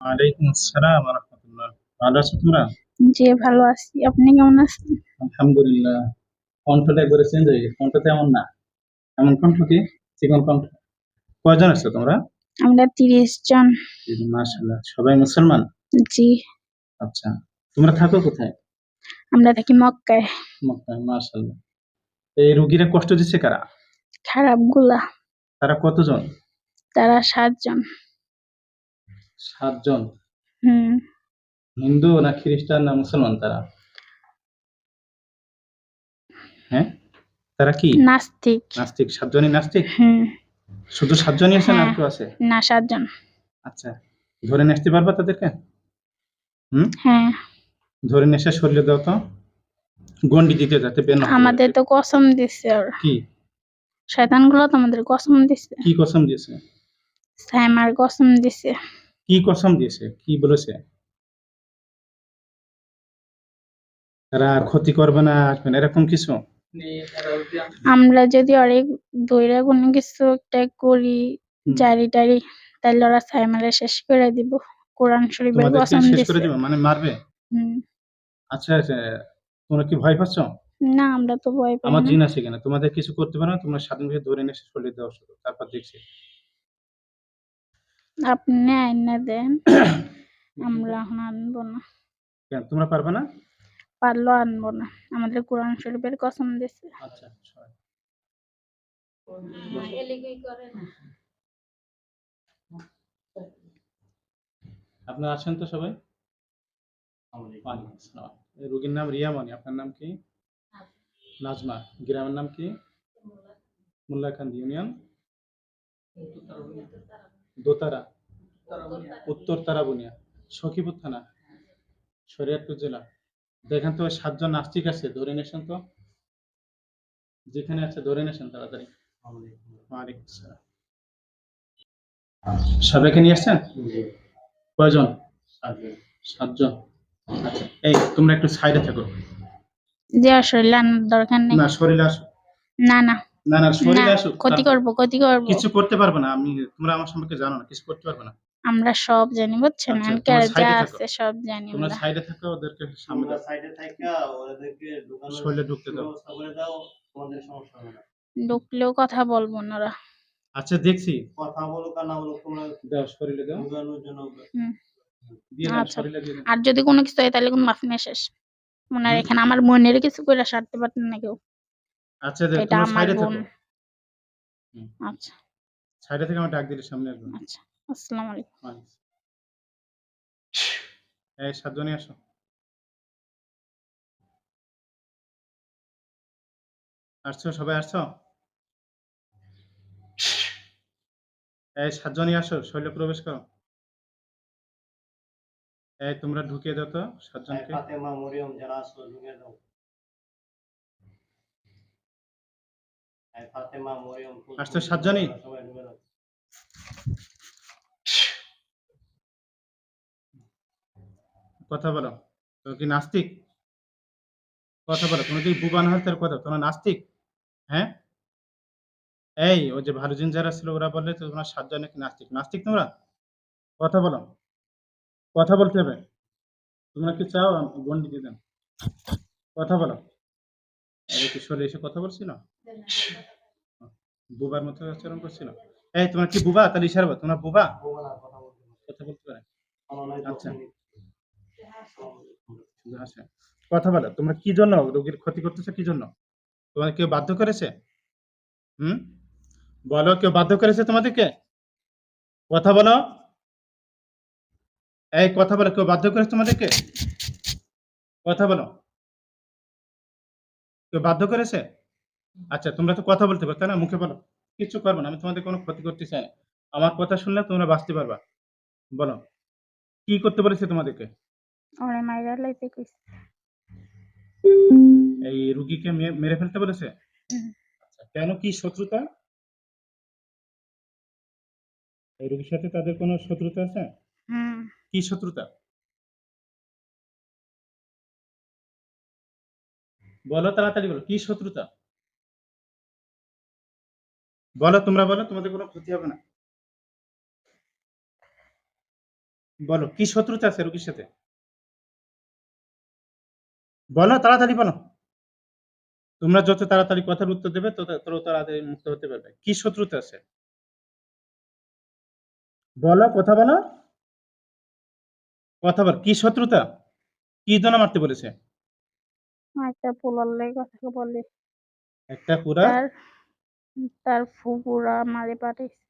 ওয়ালাইকুম আসসালাম ওয়া রাহমাতুল্লাহ। ভালো আছো তোমরা? জি ভালো আছি। আপনি কেমন আছেন? আলহামদুলিল্লাহ। কণ্ঠটা একবারে চেঞ্জ হয়ে গেছে। কণ্ঠ তো এমন না। এমন কণ্ঠ কি? চিকন কণ্ঠ। কয়জন আছো তোমরা? আমরা ৩০ জন। মাশাআল্লাহ। সবাই মুসলমান? জি। আচ্ছা। তোমরা থাকো কোথায়? আমরা থাকি মক্কায়। মক্কায় মাশাআল্লাহ। এই রোগীরা কষ্ট দিচ্ছে কারা? খারাপগুলা। তারা কতজন? তারা ৭ জন। ৭ জন। হুম। হিন্দু না খ্রিস্টান না মুসলমান তারা? হ্যাঁ? তারা কি? নাস্তিক। নাস্তিক। ৭ জনই নাস্তিক? হুম। শুধু ৭ জনই আছে না হ্যাঁ। কেউ আছে? না ৭ জন। আচ্ছা। ধরে নিয়ে আসতে পারবা তাদেরকে? হুম? হ্যাঁ। ধরে নিয়ে এসে সরিয়ে দাও তো। গন্ডি দিতে যাতে বের না আমাদের তো কসম দিছে ওরা। কি? শয়তানগুলো তো আমাদের কসম দিছে। কি কসম দিয়েছে? সাইমার কসম দিছে। কি কসম দিয়েছে? কি বলেছে? তারা ক্ষতি করবে না, আসবে না এরকম কিছু? আমরা যদি অনেক ধইরা কোনো কিছু একটা করি, জারি-টারি তাইলে ওরা সাইমারে শেষ করে দিব। কোরআন শরীফের কসম শেষ করে। দিবে? মানে মারবে? আচ্ছা, আচ্ছা। তোমরা কি ভয় পাচ্ছ? না আমরা তো ভয় পাই আমার জিন আছে এখানে। তোমাদের কিছু করতে পারে না। তোমরা স্বাধীনভাবে ধরে নিয়ে এসে সরিয়ে দাও শুধু। তারপর দেখছি। আপনি আইনা দেন। আমরা এখন আনব না। কেন তোমরা পারবে না? পারল আনব না। আমাদের কোরআন শরীফের কসম দিছে। আচ্ছা, আপনারা আছেন তো সবাই? রোগীর নাম রিয়ামণি। আপনার নাম কি? নাজমা। গ্রামের নাম কি? মোল্লাকান্দি ইউনিয়ন? দোতারা। উত্তর তারাবুনিয়া। সখীপুর থানা। শরীয়তপুর জেলা। দেখেন তো ওই ৭ জন নাস্তিক আছে। ধরে আসেন তো। যেখানে আছে ধরে আসেন তাড়াতাড়ি। সবাইকে নিয়ে আসছেন? কয়জন? সাতজন আচ্ছা। এই তোমরা একটু সাইডে থাকো। আসলে আনার দরকার নেই। না শরীরে আসো। না না। না, না না শরীরে আসো। ক্ষতি করব, ক্ষতি করব। কিছু করতে পারবে না। আমি তোমরা আমার সম্পর্কে জানো না। কিছু করতে পারবে না। আমরা সব জানি বুঝছেন? আচ্ছা, আঙ্কেল যা আছে সব জানি তোমরা সাইডে থাকো ওদেরকে সামনে দাও। সাইডে থাইকা ওদেরকে শরীরে ঢুকতে দাও। ব্যবস্থা দাও, তোমাদের সমস্যা হবে না। ঢুকলেও কথা বলব না ওরা। আচ্ছা দেখছি। কথা বলুক আর না বলুক তোমরা দাও শরীরে দাও। ঢুকানোর জন্য হুম। আচ্ছা। আর যদি কোনো কিছু হয় তাহলে কোনো মাফ নেই শেষ। মনে রাখেন আমার বোনের কিছু কইরা সারতে পারতেন না কেউ। আচ্ছা দেখ এটা আমার সাইডে বোন। থাকো। আচ্ছা, সাইডে থেকে আমার ডাক দিলে সামনে আসবে। আচ্ছা। আসসালামু আলাইকুম। এই ৭ আসো। আসছো সবাই আসছো? এই ৭ জনই আসো। শরীরে প্রবেশ করো। এই তোমরা ঢুকিয়ে দাও তো ৭ এই জনকে। ফাতেমা, মরিয়ম যারা আছো ঢুকে দাও। এই ফাতেমা, মরিয়ম, আসছো ৭ জনই? সবাই ঢুকে দাও। কথা বলো। তুমি কি নাস্তিক? কথা বলো। তুমি যদি বুবা না কথা তোমরা নাস্তিক? হ্যাঁ? এই, ওই যে ভালো জিন যারা ছিল, ওরা বললে তোমরা ৭ জন নাকি নাস্তিক। নাস্তিক তোমরা? কথা বলো। কথা বলতে হবে। তোমরা কি চাও গন্ডি দেন? কথা বলো। কি সরে এসে কথা বলছিল? বুবার মতো আচরণ করছিল? এই, তোমরা কি বুবা? তাহলে ইশারা। তোমরা বুবা? কথা বলতে পারে? আচ্ছা। হাসে। কথা বলো। তোমরা কি জন্য রোগীর ক্ষতি করতেছো কি জন্য? তোমাদের কেউ বাধ্য করেছে? হুম? বলো, কেউ বাধ্য করেছে তোমাদেরকে? কথা বলো। এই, কথা বলো। কেউ বাধ্য করেছে তোমাদেরকে? কথা বলো। কেউ বাধ্য করেছে? আচ্ছা তোমরা তো কথা বলতে পারো তাই না? মুখে বলো। কিচ্ছু করবে না। আমি তোমাদের কোনো ক্ষতি করতে চাই না। আমার কথা শুনলে তোমরা বাঁচতে পারবা। বলো। কি করতে বলেছে তোমাদেরকে? ওরে মাইরা লাইতে কইছে। এই রুগীকে মেরে ফেলতে বলেছে? আচ্ছা কেন কি শত্রুতা? এই রোগীর সাথে তাদের কোনো শত্রুতা আছে? কি শত্রুতা? বলো তাড়াতাড়ি বলো। কি শত্রুতা? বলো তোমরা বলো তোমাদের কোনো ক্ষতি হবে না। বলো কি শত্রুতা আছে রোগীর সাথে? বলো তাড়াতাড়ি বলো। তোমরা যত তাড়াতাড়ি কথার উত্তর দেবে তত তাড়াতাড়ি মুক্ত হতে পারবে। কি শত্রুতা আছে বলো কথা বলো। কথা বল কি শত্রুতা? কি জন্য মারতে বলেছে? একটা পোলার লেগে কথা বলে একটা পুরা তার ফুপুরা মারে পাঠিয়েছে।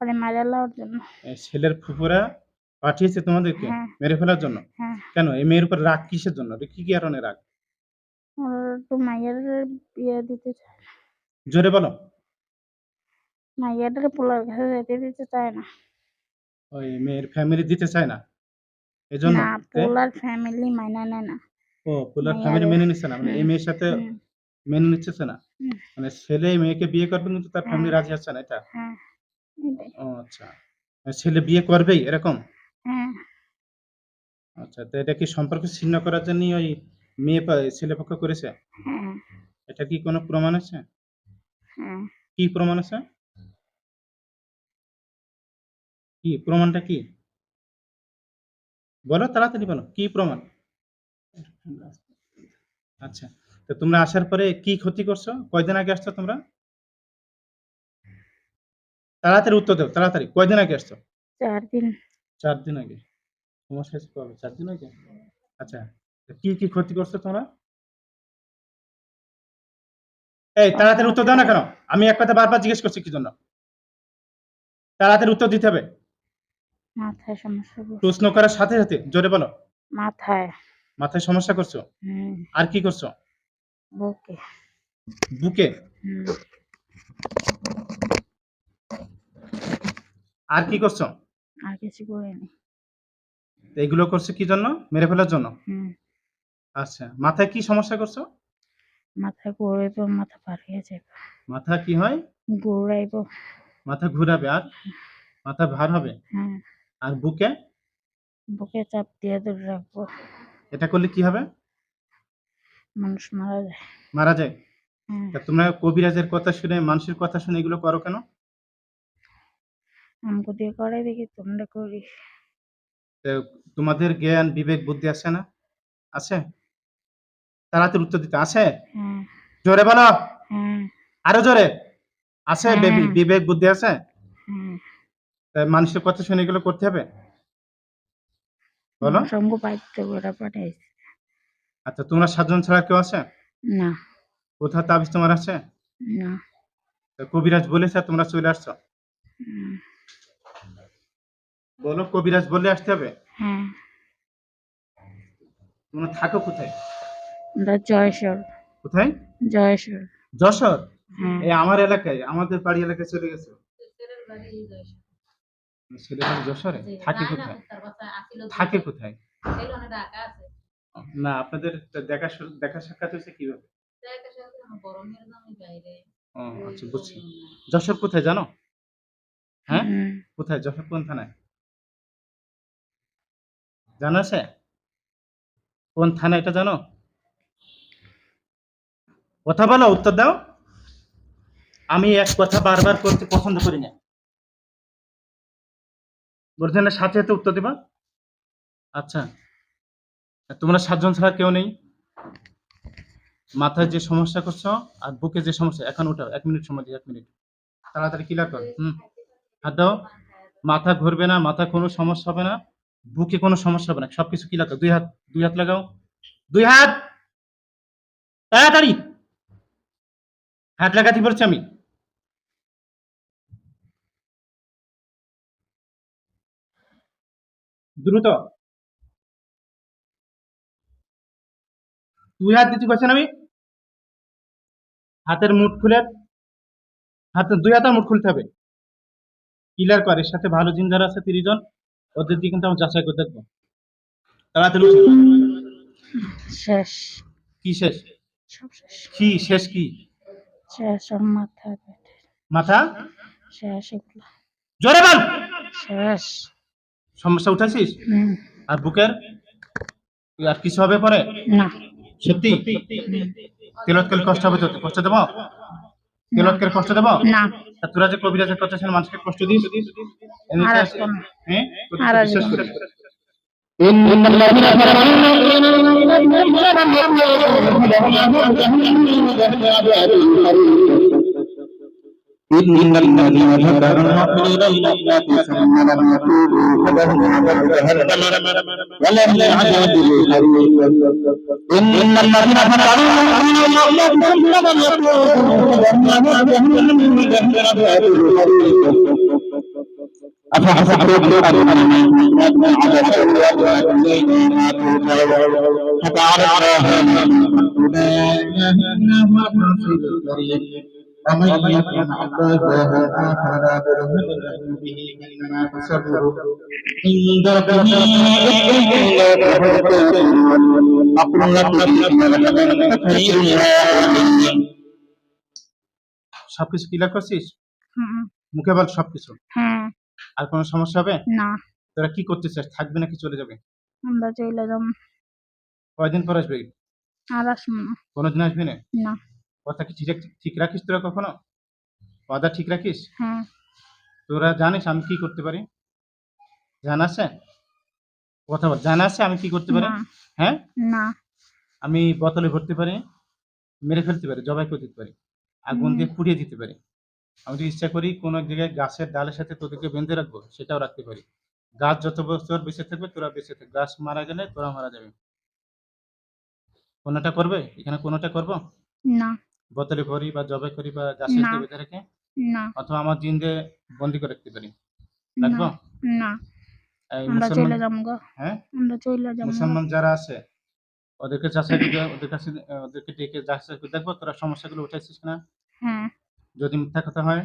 মানে মারা লাওয়ার জন্য। ছেলের ফুপুরা পাঠিয়েছে তোমাদেরকে? হ্যাঁ। মেরে ফেলার জন্য? হ্যাঁ। কেন? এই মেয়ের উপর রাগ কিসের জন্য? কি কি কারণে রাগ? ওর একটু মাইয়ার বিয়ে দিতে চায় না। জোরে বলো। মাইয়াটার পোলার কাছে যেতে দিতে চায় না। ওই মেয়ের ফ্যামিলি দিতে চায় না? এজন্য? না পোলার ফ্যামিলি মাইনা নেয় না। ও পুলার ফ্যামিলি মেনে নিচ্ছে না? মানে এই মেয়ের সাথে হুম, মেনে নিচ্ছে না। মানে ছেলে মেয়েকে বিয়ে করবে কিন্তু তার। ফ্যামিলি রাজি হচ্ছে না এটা? হ্যাঁ। ও আচ্ছা। আর ছেলে বিয়ে করবেই এরকম? হ্যাঁ। আচ্ছা তো এটা কি সম্পর্ক ছিন্ন করার জন্য ওই মেয়ে ছেলে পক্ষ করেছে? হ্যাঁ। এটা কি কোনো প্রমাণ আছে? হ্যাঁ। কি প্রমাণ আছে? কি প্রমাণটা কি? বলো তাড়াতাড়ি বলো কি প্রমাণ? আচ্ছা। তো তোমরা আসার পরে কি ক্ষতি করছ? কয়দিন আগে আসছো তোমরা? তাড়াতাড়ি উত্তর দাও তাড়াতাড়ি। কয়দিন আগে আসছো? চার দিন। চার দিন আগে। সমস্যা হয়েছে কবে? চার দিন আগে? আচ্ছা কি কি ক্ষতি করছ তোমরা? এই তাড়াতাড়ি উত্তর দাও না কেন? আমি এক কথা বারবার জিজ্ঞেস করছি কি জন্য? তাড়াতাড়ি উত্তর দিতে হবে। মাথায় সমস্যা প্রশ্ন করার সাথে সাথে জোরে বলো। মাথায়। মাথায় সমস্যা করছ? আর কি করছ? বুকে। বুকে? আর কি করছ? আর কিছু করিনি। এইগুলো করছ কি জন্য? মেরে ফেলার জন্য? হুম। আচ্ছা মাথায় কি সমস্যা করছ? মাথায় ঘুরাইব মাথা পার হয়ে যাবে মাথা কি হয়? ঘুরাইব। মাথা ঘুরাবে আর? মাথা ভার হবে? হ্যাঁ। আর বুকে? বুকে চাপ দিয়ে ধরে রাখব। এটা করলে কি হবে? মানুষ মারা যায়। মারা যায়? হ্যাঁ। তা তোমরা কবিরাজের কথা শুনে মানুষের কথা শুনে এগুলো করো কেন? আমাকে দিয়ে করাই দেখি তোমরা করি। তো তোমাদের জ্ঞান বিবেক বুদ্ধি আছে না? আছে? তাড়াতাড়ি উত্তর দিতে আছে? হ্যাঁ। জোরে বলো। হ্যাঁ। আরও জোরে। আছে হ্যাঁ। বিবে- বিবেক বুদ্ধি আছে? হ্যাঁ। তা মানুষের কথা শুনে এগুলো করতে হবে? বলো। সঙ্গ পাইতে করে পাঠাইছি। আচ্ছা তোমরা সাতজন ছাড়া কেউ আছে? না। কোথাও তাবিজ তোমার আছে? না। তা কবিরাজ বলেছে তোমরা চলে আসছো? হুম, বলো কবিরাজ বলে আসতে হবে? হ্যাঁ। তোমরা থাকো কোথায়? আমরা জয়সর। কোথায়? জয়সর। যশোর? হ্যাঁ। এই আমার এলাকায় আমাদের বাড়ি এলাকায় চলে গেছে? ছেলে যশোরে? থাকে কোথায়? থাকে কোথায়? না আপনাদের দেখা দেখা সাক্ষাৎ হয়েছে কীভাবে? ও আচ্ছা বুঝছি। যশোর কোথায় জানো? হ্যাঁ? কোথায়? যশোর কোন থানায়? জানো আছে কোন থানা এটা জানো? কথা বলো উত্তর দাও। আমি এক কথা বারবার করতে পছন্দ করি না। বলছেন না সাথে সাথে উত্তর দিবা। আচ্ছা। তোমরা সাতজন ছাড়া কেউ নেই। মাথায় যে সমস্যা করছ আর বুকে যে সমস্যা, এখন উঠাও, এক মিনিট সময় দিই এক মিনিট। তাড়াতাড়ি ক্লিয়ার কর, হুম। হাত দাও। মাথা ঘুরবে না, মাথা কোনো সমস্যা হবে না, বুকে কোনো সমস্যা হবে না, সবকিছু কি লাগাও দুই হাত দুই হাত লাগাও। দুই হাত! তাড়াতাড়ি! হাত লাগাতে বলছি আমি। দ্রুত। দুই হাত দিতে পারছেন আমি? হাতের মুঠ খুলে হাতের দুই হাতের মুঠ খুলতে হবে। কিলার কর সাথে ভালো জিন যারা আছে তিরিশ জন ওদের দিয়ে কিন্তু আমি যাচাই করে দেখব। তাড়াতাড়ি শেষ। কি শেষ। কি শেষ কি? শেষ মাথা মাথা? শেষ এগুলো। জোরে বল! শেষ। সমস্যা উঠাইছিস? আর বুকের? আর কিছু হবে পরে? না। সত্যি? তেলত কাল কষ্ট হবে তো? কষ্ট দেবো? তেলত করে কষ্ট দেবো? না। তোরা যে কবিরাজের শুনে মানুষকে কষ্ট দিস? বিশ্বাস করে। হ্যাঁ إن الذين كفروا إلى الجنة ثم لم يتوبوا فلهم عذاب جهنم ولهم عذاب الحريق إن الذين كفروا إلى الجنة ثم لم يتوبوا فلهم عذاب جهنم ولهم عذاب الحريق أفحسبتم أنما عبثا وإلينا ترجعون فتعالى الله لا إله إلا هو الحفيظ الكريم ومن يكن الله فلا برهن له به إنما حسبه عند ربه إلا أقول لكم خير সবকিছু ক্লিয়ার করছিস হুম, মুখে বল সবকিছু হ্যাঁ আর কোনো সমস্যা হবে না তোরা কি করতে চাস থাকবে নাকি চলে যাবে আমরা চলে যাব কয়দিন পর আসবে আর আসবো না কোনোদিন আসবি না না কথা কি ঠিক রাখিস তোরা কখনো? কথা ঠিক রাখিস? তোরা জানিস আমি কি করতে পারি? জানা আছে? কথা বল। জানা আছে আমি কি করতে পারি? হ্যাঁ? না। আমি বোতলে ভরতে পারি মেরে ফেলতে পারি জবাই করে দিতে পারি আগুন দিয়ে পুড়িয়ে দিতে পারি। আমি যদি ইচ্ছা করি কোনো এক জায়গায় গাছের ডালের সাথে তোদেরকে বেঁধে রাখব সেটাও রাখতে পারি। গাছ যত বছর বেঁচে থাকবে তোরা বেঁচে থাকবে গাছ মারা গেলে তোরা মারা যাবে। কোনোটা করবে? এখানে কোনোটা করব? না। বোতলে ভরি বা জবাই করি বা। সাথে বেঁধে রেখে? না। অথবা আমার জিন্দে বন্দি করে রাখতে পারি। রাখব? না। আমরা চলে যাব গো। হ্যাঁ? আমরা চলে যাব মুসলমান যারা আছে ওদেরকে করে ওদের কাছে ওদেরকে ডেকে করে দেখব তোরা সমস্যাগুলো উঠাইছিস না হ্যাঁ। যদি মিথ্যা কথা হয়?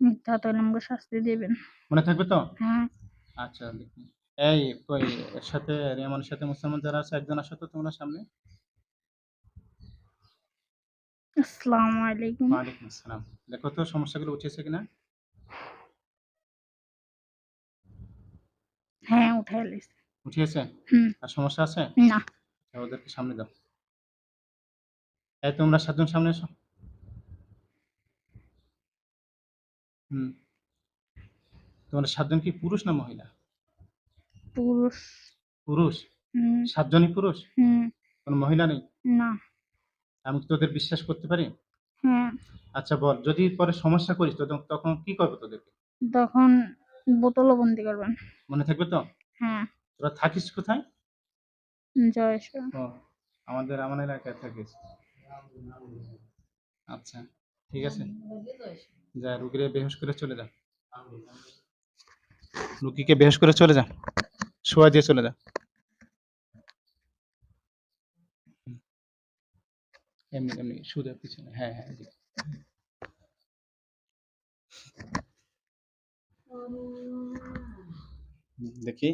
মিথ্যা তাহলে আমাকে শাস্তি দেবেন। মনে থাকবে তো? হ্যাঁ। আচ্ছা দেখি। এই কই এর সাথে রিয়ামনের সাথে মুসলমান যারা আছে একজন আসো তো তোমরা সামনে। আসসালামু আলাইকুম। ওয়ালাইকুম আসসালাম। দেখো তো সমস্যাগুলো উঠেছে কিনা? হ্যাঁ উঠে উঠিয়েছে? হুম। আর সমস্যা আছে? না। ওদেরকে সামনে দাও। এই তোমরা সাতজন সামনে এসো। হুম। তোমরা সাতজন কি পুরুষ না মহিলা? পুরুষ। পুরুষ? সাতজনই পুরুষ? হুম। কোনো মহিলা নেই? না। আমি কি তোদের বিশ্বাস করতে পারি? হ্যাঁ। আচ্ছা বল যদি পরে সমস্যা করিস তো তখন কি করবে তোদেরকে? তখন বোতল বন্দি করবেন। মনে থাকবে তো? হ্যাঁ। তোরা থাকিস কোথায়? জয় শ্রী ও আমাদের আমার এলাকায় থাকিস। আচ্ছা ঠিক আছে। যা রুগীরে বেহোশ করে চলে যা। রুগীকে বেহোশ করে চলে যা। শোয়া দিয়ে চলে যা। এমনি এমনি শুধু পিছনে। হ্যাঁ হ্যাঁ। হুম, দেখি।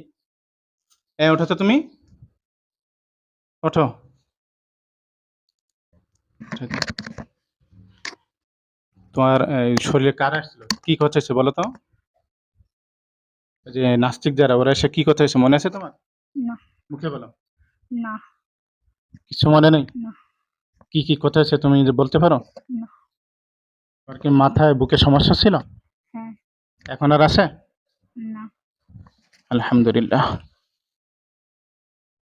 এ ওঠো তো তুমি। ওঠো। তোমার শরীরে কার আসছিল? কি কথা হয়েছে বলো তো? যে নাস্তিক যারা ওরা এসে কি কথা হয়েছে? মনে আছে তোমার? না। মুখে বলো। না। কিছু মনে নেই? না। কি কি কথা আছে তুমি বলতে পারো? না। কি মাথায় বুকে সমস্যা ছিল? হ্যাঁ। এখন আর আছে? না। আলহামদুলিল্লাহ।